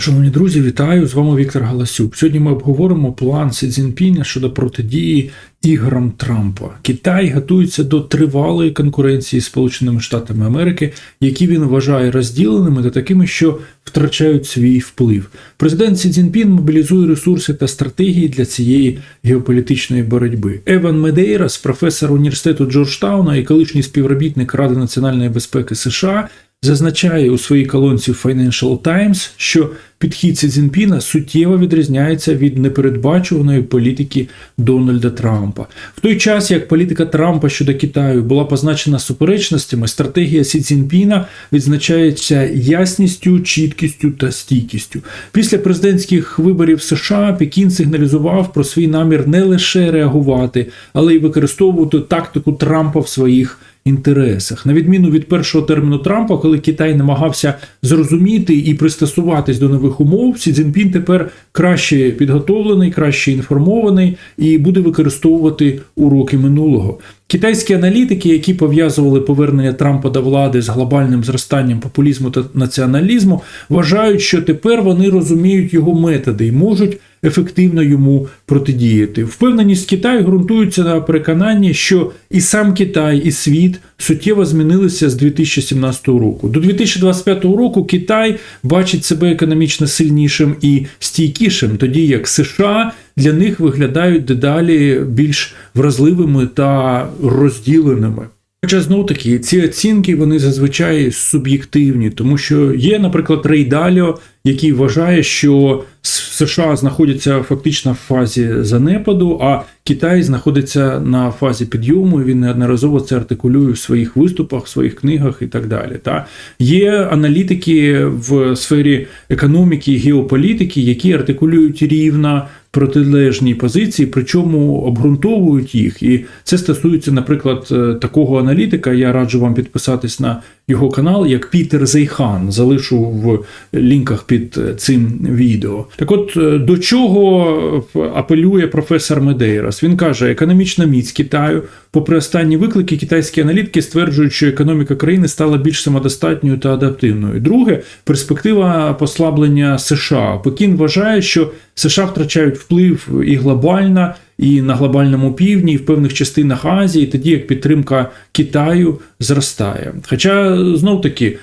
Шановні друзі, вітаю! З вами Віктор Галасюк. Сьогодні ми обговоримо план Сі Цзіньпіня щодо протидії іграм Трампа. Китай готується до тривалої конкуренції з Сполученими Штатами Америки, які він вважає розділеними та такими, що втрачають свій вплив. Президент Сі Цзіньпін мобілізує ресурси та стратегії для цієї геополітичної боротьби. Еван Медейрас, професор університету Джорджтауна і колишній співробітник Ради національної безпеки США. Зазначає у своїй колонці Financial Times, що підхід Сі Цзіньпіна суттєво відрізняється від непередбачуваної політики Дональда Трампа. В той час, як політика Трампа щодо Китаю була позначена суперечностями, стратегія Сі Цзіньпіна відзначається ясністю, чіткістю та стійкістю. Після президентських виборів США Пекін сигналізував про свій намір не лише реагувати, але й використовувати тактику Трампа в своїх інтересах. На відміну від першого терміну Трампа, коли Китай намагався зрозуміти і пристосуватись до нових умов, Сі Цзіньпін тепер краще підготовлений, краще інформований і буде використовувати уроки минулого. Китайські аналітики, які пов'язували повернення Трампа до влади з глобальним зростанням популізму та націоналізму, вважають, що тепер вони розуміють його методи і можуть ефективно йому протидіяти. Впевненість Китаю ґрунтується на переконанні, що і сам Китай, і світ суттєво змінилися з 2017 року. До 2025 року Китай бачить себе економічно сильнішим і стійкішим, тоді як США для них виглядають дедалі більш вразливими та розділеними. Хоча знов таки ці оцінки вони зазвичай суб'єктивні, тому що є, наприклад, Рей Даліо, який вважає, що США знаходяться фактично в фазі занепаду, а Китай знаходиться на фазі підйому. і Він неодноразово це артикулює в своїх виступах, в своїх книгах і так далі. Та є аналітики в сфері економіки і геополітики, які артикулюють рівно протилежні позиції, причому обґрунтовують їх. І це стосується, наприклад, е, такого аналітика. Я раджу вам підписатись на його канал, як Пітер Зейхан. Залишу в лінках під е, цим відео. Так, от е, до чого апелює професор Медейрас? Він каже, економічна міць Китаю. Попри останні виклики, китайські аналітики стверджують, що економіка країни стала більш самодостатньою та адаптивною. Друге, перспектива послаблення США. Пекін вважає, що США втрачають вплив і глобально, і на глобальному півдні, і в певних частинах Азії, тоді як підтримка Китаю зростає. Хоча знов таки,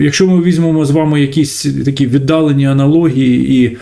якщо ми візьмемо з вами якісь такі віддалені аналогії і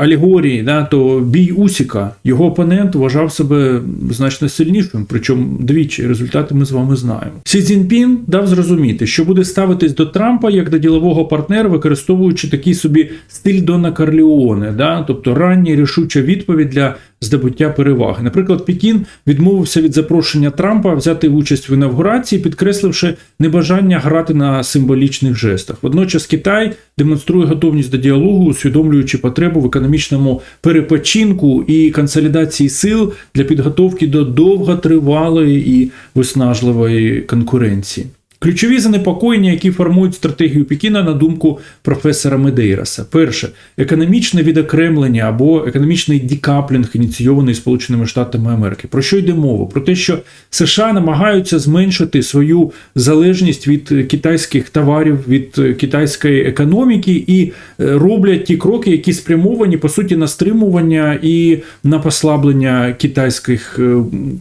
алегорії, да, то бій Усіка, його опонент вважав себе значно сильнішим, причому двічі результати ми з вами знаємо. Сі Цзіньпін дав зрозуміти, що буде ставитись до Трампа як до ділового партнера, використовуючи такий собі стиль Дона Карліоне, да, тобто рання рішуча відповідь для здобуття переваги. Наприклад, Пекін відмовився від запрошення Трампа взяти участь в інавгурації, підкресливши небажання грати на символічних жестах. Водночас Китай демонструє готовність до діалогу, усвідомлюючи потребу в економічному перепочинку і консолідації сил для підготовки до довготривалої і виснажливої конкуренції. Ключові занепокоєння, які формують стратегію Пекіна, на думку професора Медейраса. Перше, економічне відокремлення або економічний дікаплінг, ініційований Сполученими Штатами Америки. Про що йде мова? Про те, що США намагаються зменшити свою залежність від китайських товарів, від китайської економіки і е, роблять ті кроки, які спрямовані по суті на стримування і на послаблення китайських е,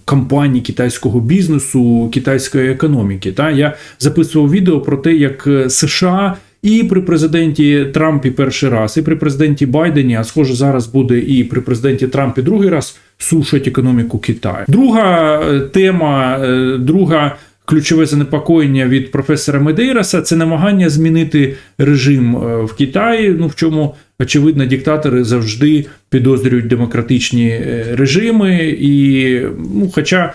компаній, китайського бізнесу, китайської економіки. Та я записував відео про те, як е, США. І при президенті Трампі перший раз, і при президенті Байдені, а схоже, зараз буде і при президенті Трампі другий раз сушать економіку Китаю. Друга е, тема, е, друга ключове занепокоєння від професора Медейраса це намагання змінити режим в Китаї. Ну в чому очевидно, диктатори завжди підозрюють демократичні режими. І, ну, хоча,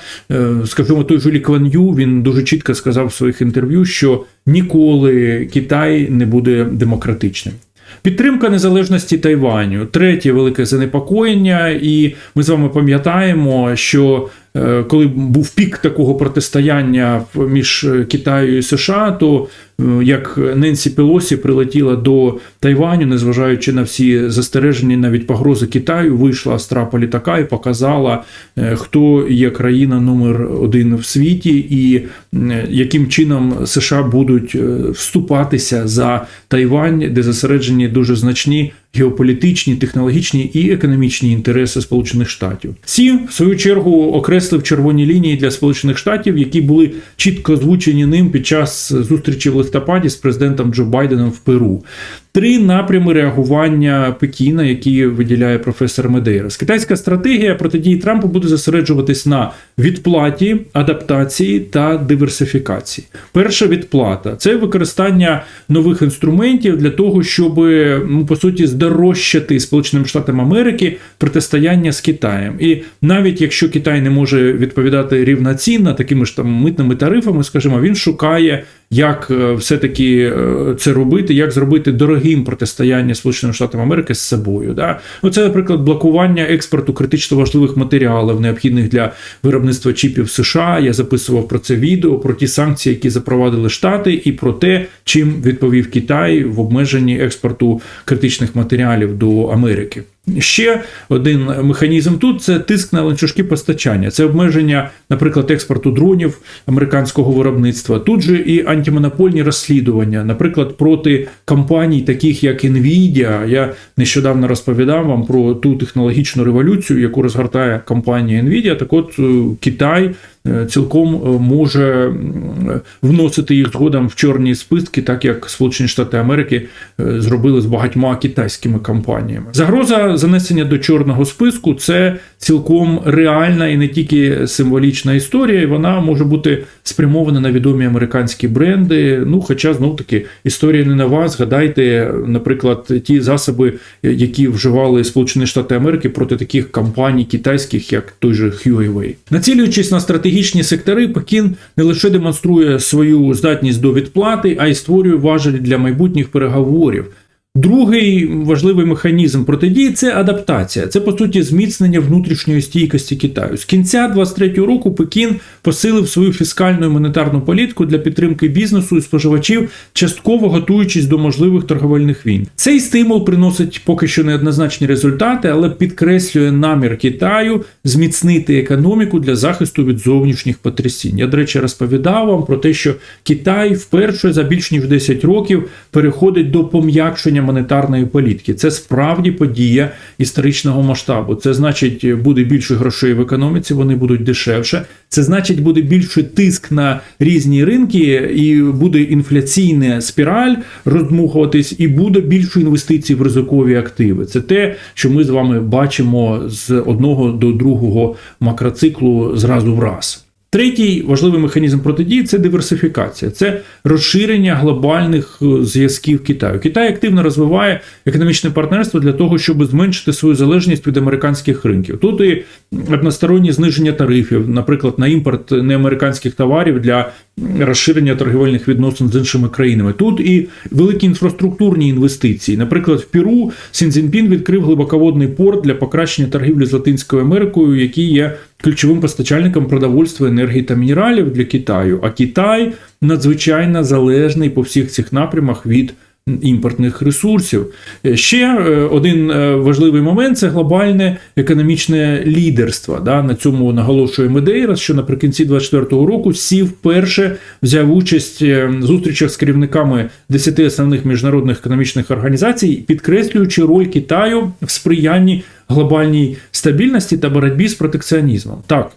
скажімо, той Жулі Кван Ю, він дуже чітко сказав в своїх інтерв'ю, що ніколи Китай не буде демократичним. Підтримка незалежності Тайваню, третє велике занепокоєння, і ми з вами пам'ятаємо, що е, коли був пік такого протистояння між е, Китаєм і США, то е, як Ненсі Пелосі прилетіла до Тайваню, незважаючи на всі застереження, навіть погрози Китаю, вийшла з трапа літака і показала, е, хто є країна номер один в світі, і е, яким чином США будуть е, вступатися за Тайвань, де зосереджені дуже значні геополітичні, технологічні і економічні інтереси Сполучених Штатів. Сі, в свою чергу, окреслив червоні лінії для Сполучених Штатів, які були чітко озвучені ним під час зустрічі в листопаді з президентом Джо Байденом в Перу. Три напрями реагування Пекіна, які виділяє професор Медейрос. Китайська стратегія протидії Трампу буде зосереджуватись на відплаті, адаптації та диверсифікації. Перша відплата це використання нових інструментів для того, щоб ну, по суті здорожчати Сполученим Штатам Америки протистояння з Китаєм. І навіть якщо Китай не може відповідати рівноцінно такими ж там митними тарифами, скажімо, він шукає. Як е, все-таки е, це робити, як зробити дорогим протистояння Сполученим Штатам Америки з собою? Да? Ну, це, наприклад, блокування експорту критично важливих матеріалів, необхідних для виробництва чіпів США. Я записував про це відео, про ті санкції, які запровадили Штати, і про те, чим відповів Китай в обмеженні експорту критичних матеріалів до Америки. Ще один механізм тут це тиск на ланцюжки постачання, це обмеження, наприклад, експорту дронів американського виробництва. Тут же і антимонопольні розслідування, наприклад, проти компаній, таких як Nvidia. Я нещодавно розповідав вам про ту технологічну революцію, яку розгортає компанія Nvidia. Так от е, Китай. Е, Цілком е, може вносити їх згодом в чорні списки, так як Сполучені Штати Америки е, зробили з багатьма китайськими компаніями. Загроза занесення до чорного списку це цілком реальна і не тільки символічна історія. і Вона може бути спрямована на відомі американські бренди. Ну, хоча знов таки історія не нова. Згадайте, наприклад, ті засоби, які вживали Сполучені Штати Америки проти таких компаній китайських, як той же Huawei. Націлюючись на стратегічні сектори, Пекін не лише демонструє свою здатність до відплати, а й створює важелі для майбутніх переговорів. Другий важливий механізм протидії це адаптація. Це по суті зміцнення внутрішньої стійкості Китаю. З кінця 23-го року Пекін посилив свою фіскальну і монетарну політику для підтримки бізнесу і споживачів, частково готуючись до можливих торговельних війн. Цей стимул приносить поки що неоднозначні результати, але підкреслює намір Китаю зміцнити економіку для захисту від зовнішніх потрясінь. Я, до речі, розповідав вам про те, що Китай вперше за більш ніж 10 років переходить до пом'якшення монетарної політики. Це справді подія історичного масштабу. Це значить, буде більше грошей в економіці, вони будуть дешевше. Це значить, буде більше тиск на різні ринки, і буде інфляційна спіраль роздмухуватись, і буде більше інвестицій в ризикові активи. Це те, що ми з вами бачимо з одного до другого макроциклу зразу в раз. Третій важливий механізм протидії це диверсифікація, це розширення глобальних е, зв'язків Китаю. Китай активно розвиває економічне партнерство для того, щоб зменшити свою залежність від американських ринків. Тут і одностороннє зниження тарифів, наприклад, на імпорт неамериканських товарів для розширення торгівельних відносин з іншими країнами. Тут і великі інфраструктурні інвестиції. Наприклад, в Перу Сін Цзіньпін відкрив глибоководний порт для покращення торгівлі з Латинською Америкою, який є ключовим постачальником продовольства, енергії та мінералів для Китаю. А Китай надзвичайно залежний по всіх цих напрямах від імпортних ресурсів. Е, Ще е, один е, важливий момент це глобальне економічне лідерство. На цьому наголошує Медейрос, що наприкінці 2024 року Сі вперше взяв участь в зустрічах з керівниками 10 основних міжнародних економічних організацій, підкреслюючи роль Китаю в сприянні глобальній стабільності та боротьбі з протекціонізмом. Так,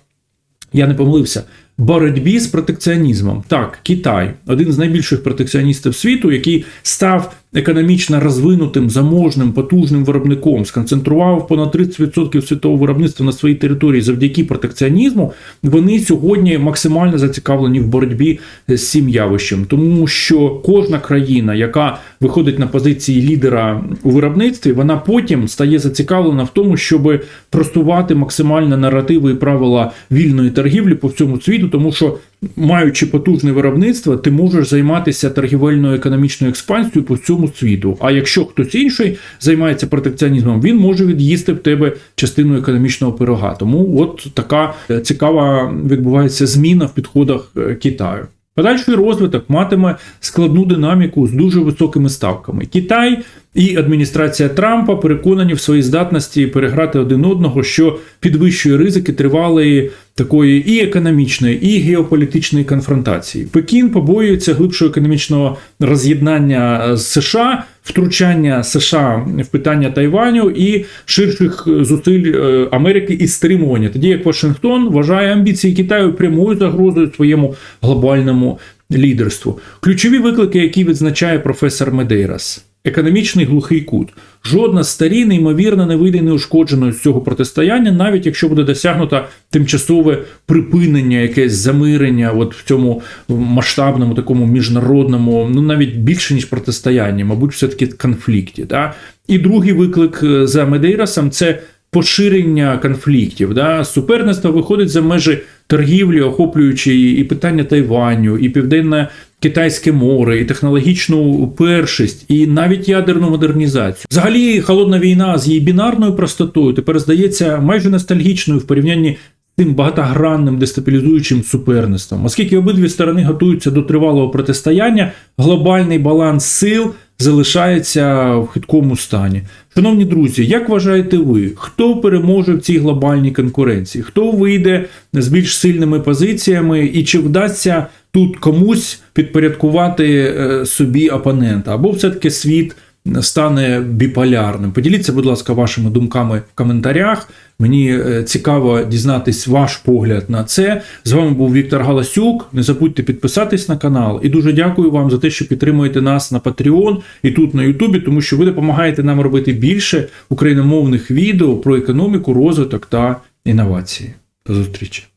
я не помилився. Боротьбі з протекціонізмом. Так, Китай, один з найбільших протекціоністів світу, який став економічно розвинутим, заможним, потужним виробником, сконцентрував понад 30% світового виробництва на своїй території завдяки протекціонізму. Вони сьогодні максимально зацікавлені в боротьбі з цим явищем, тому що кожна країна, яка виходить на позиції лідера у виробництві, вона потім стає зацікавлена в тому, щоб просувати максимально наративи і правила вільної торгівлі по всьому світу, тому що маючи потужне виробництво, ти можеш займатися торгівельною економічною експансією по всьому світу. А якщо хтось інший займається протекціонізмом, він може від'їсти в тебе частину економічного пирога. Тому от така е, цікава відбувається зміна в підходах е, Китаю. Подальший розвиток матиме складну динаміку з дуже високими ставками. Китай і адміністрація Трампа переконані в своїй здатності переграти один одного, що підвищує ризики тривалої такої і економічної, і геополітичної конфронтації. Пекін побоюється глибшого економічного роз'єднання з США, втручання США в питання Тайваню і ширших зусиль е, Америки і стримування. Тоді як Вашингтон вважає амбіції Китаю прямою загрозою своєму глобальному лідерству. Ключові виклики, які відзначає професор Медейрас. Економічний глухий кут. Жодна з сторін, ймовірно, не вийде неушкодженою з цього протистояння, навіть якщо буде досягнуто тимчасове припинення, якесь замирення от в цьому масштабному, такому міжнародному, ну навіть більше ніж протистоянні, мабуть, все-таки конфлікті. Да? І другий виклик е, за Медейрасом це поширення конфліктів. Да? Суперництво виходить за межі торгівлі, охоплюючи і питання Тайваню, і південне Китайське море, і технологічну першість, і навіть ядерну модернізацію. Взагалі, холодна війна з її бінарною простотою тепер здається майже ностальгічною в порівнянні з тим багатогранним дестабілізуючим суперництвом. Оскільки обидві сторони готуються до тривалого протистояння, глобальний баланс сил залишається в хиткому стані. Шановні друзі, як вважаєте ви, хто переможе в цій глобальній конкуренції? Хто вийде з більш сильними позиціями, і чи вдасться тут комусь підпорядкувати е, собі опонента? Або все-таки світ стане біполярним? Поділіться, будь ласка, вашими думками в коментарях. Мені е, цікаво дізнатись ваш погляд на це. З вами був Віктор Галасюк. Не забудьте підписатись на канал. І дуже дякую вам за те, що підтримуєте нас на Patreon і тут на Ютубі, тому що ви допомагаєте нам робити більше україномовних відео про економіку, розвиток та інновації. До зустрічі!